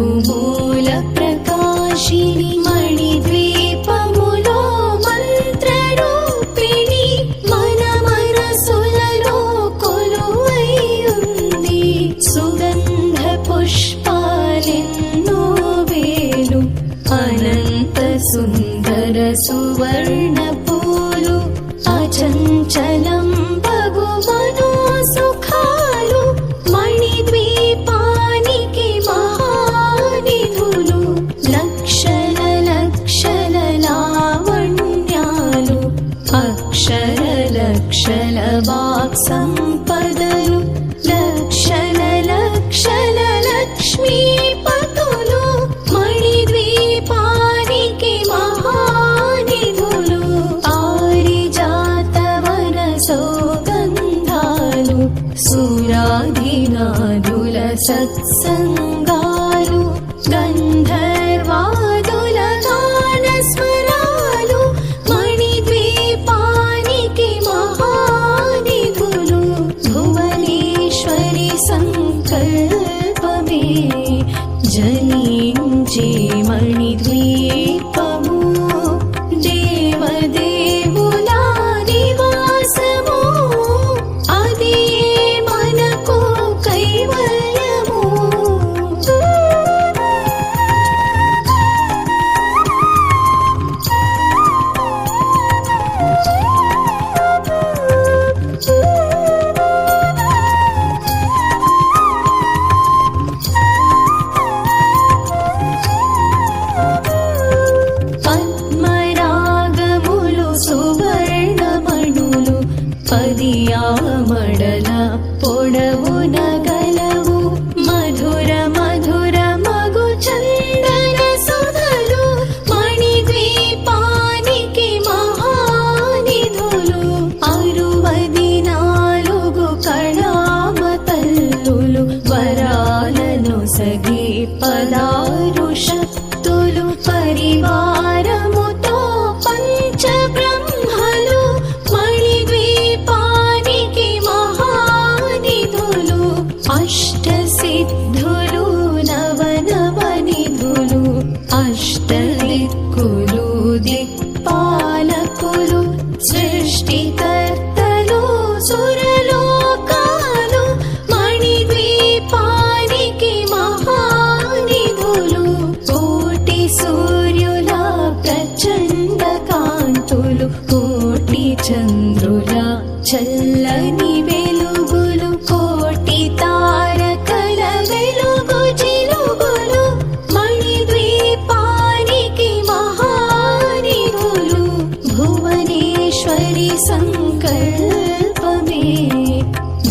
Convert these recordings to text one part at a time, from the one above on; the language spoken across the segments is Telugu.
कुमूलप्रकाशिनि मणिद्वीपमुलो मन्त्ररूपिणि मनमरसुललो कोलुवयुन्दि सुगन्धपुष्पालिन्नो वेलु अनन्तसुन्दरसुवर्णपूलु अचञ्चलम् కదిలించి మణిద్వీపము.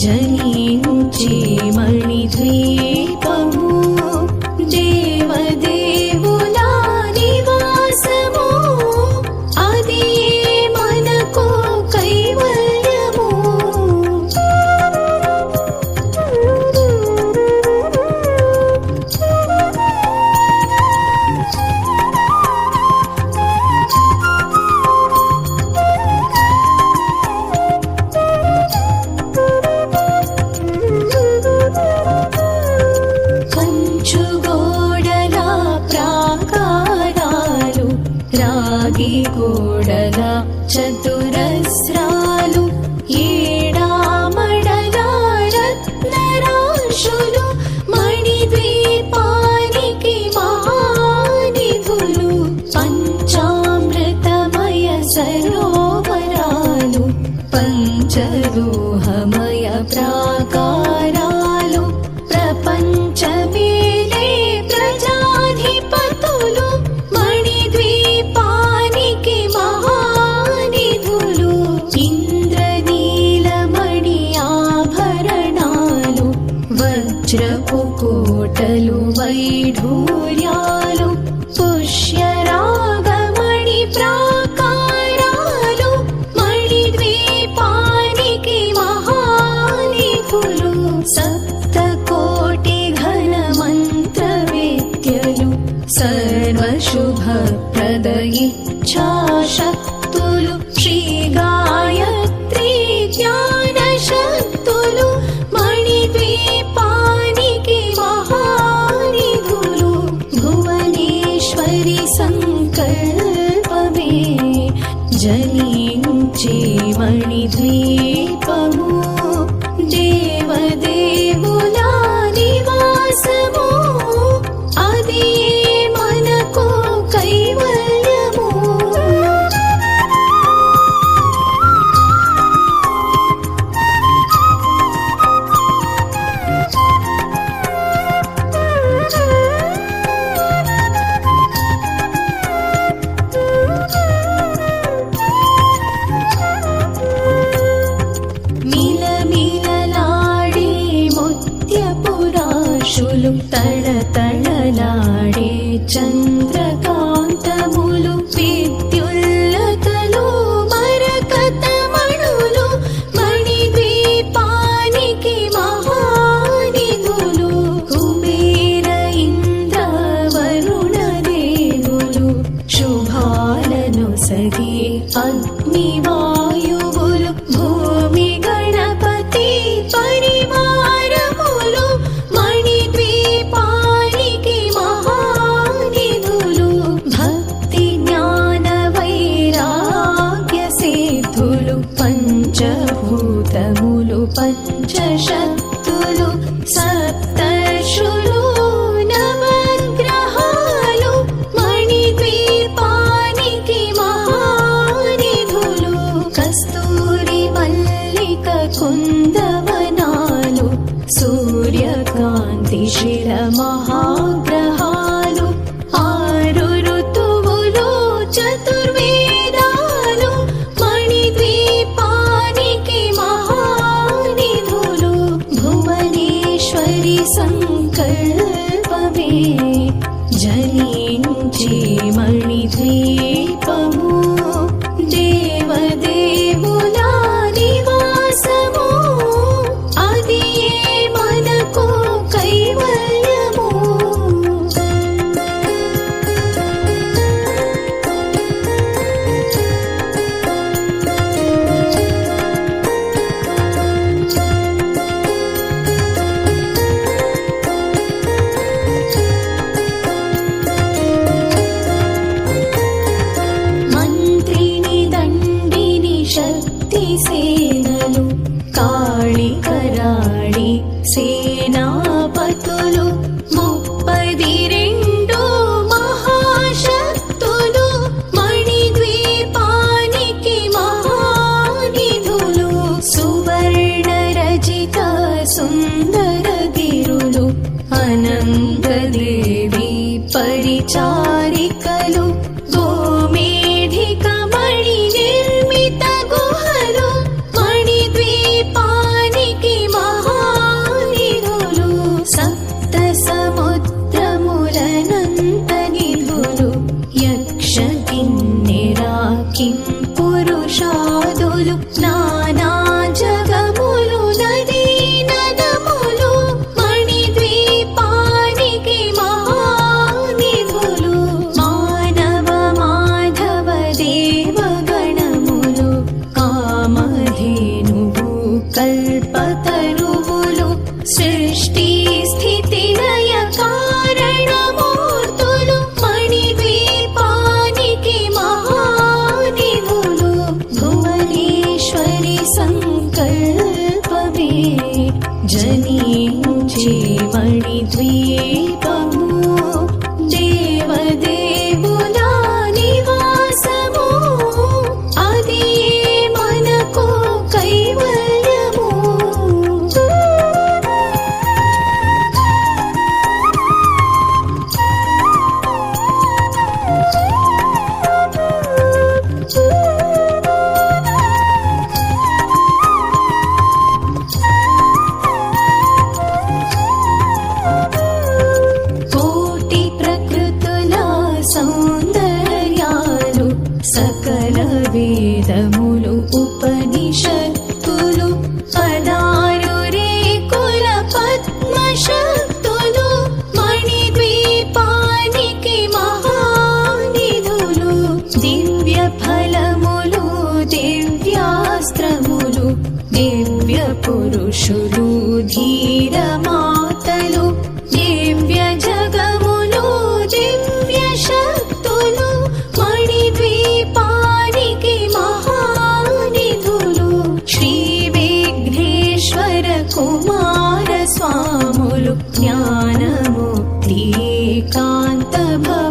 जनिञ्चे मणिध्वे चरूहमय प्रा जलिञ्चे मणिद्वीपमो देवदे I 你我 జలించి మణిద్వీపము దేవదే. गिरुलु अनङ्गदेवी परिचारिकलु जनयञ्चे मणिद्वीपा ्यास्त्रमुलु दिव्य पुरुषुरु धीर దివ్య జగములు దివ్య శక్తులు మణిద్వీపానికి మహానిధులు శ్రీ విఘ్నేశ్వర కుమార స్వాములు జ్ఞానముక్తి ज्ञानमुक्तिकान्तभ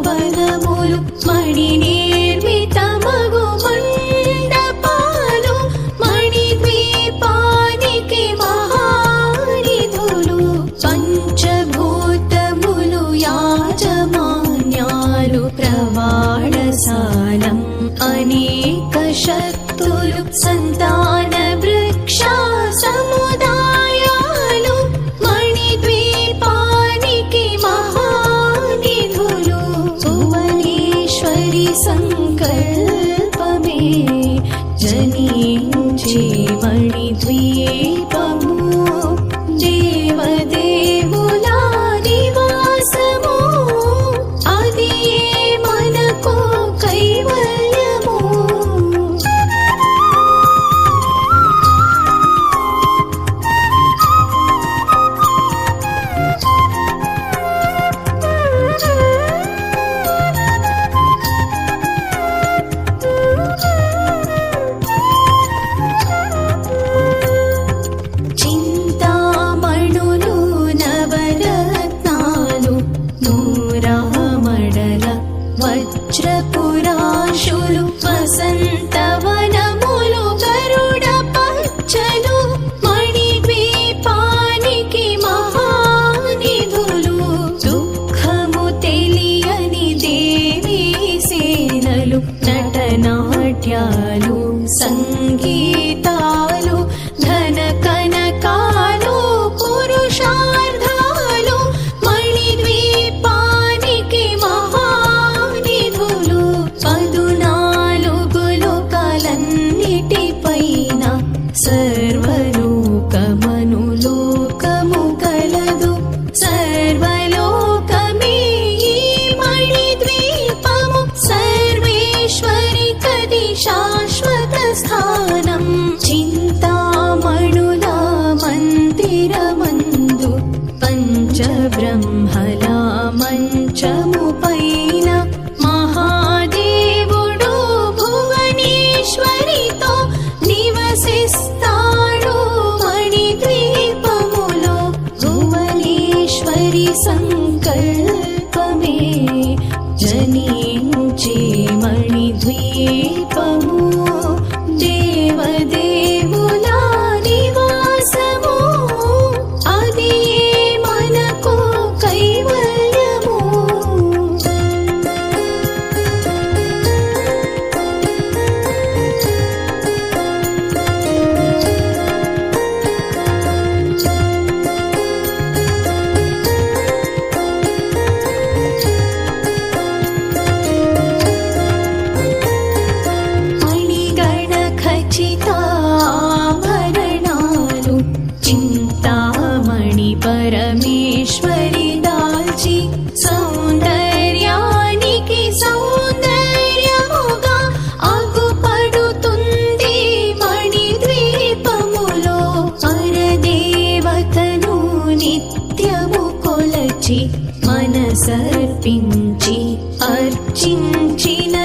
കേട്ടാലും സംഗീത సంకల్పమే జనించే మణిద్వీపము. నిత్యము కొలచి మనసర్పించి అర్చించిన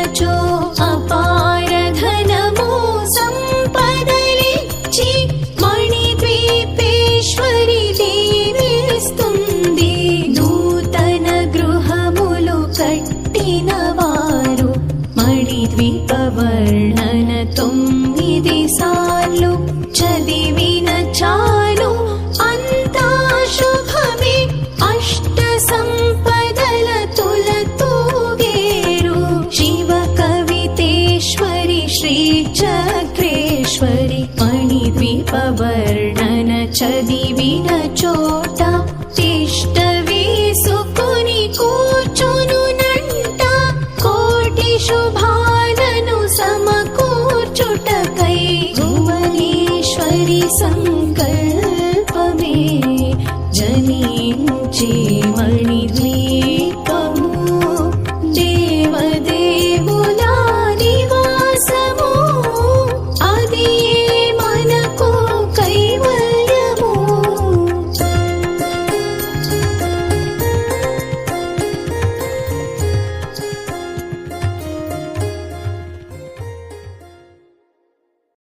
సంకల్పమే జనించే మణిద్వీ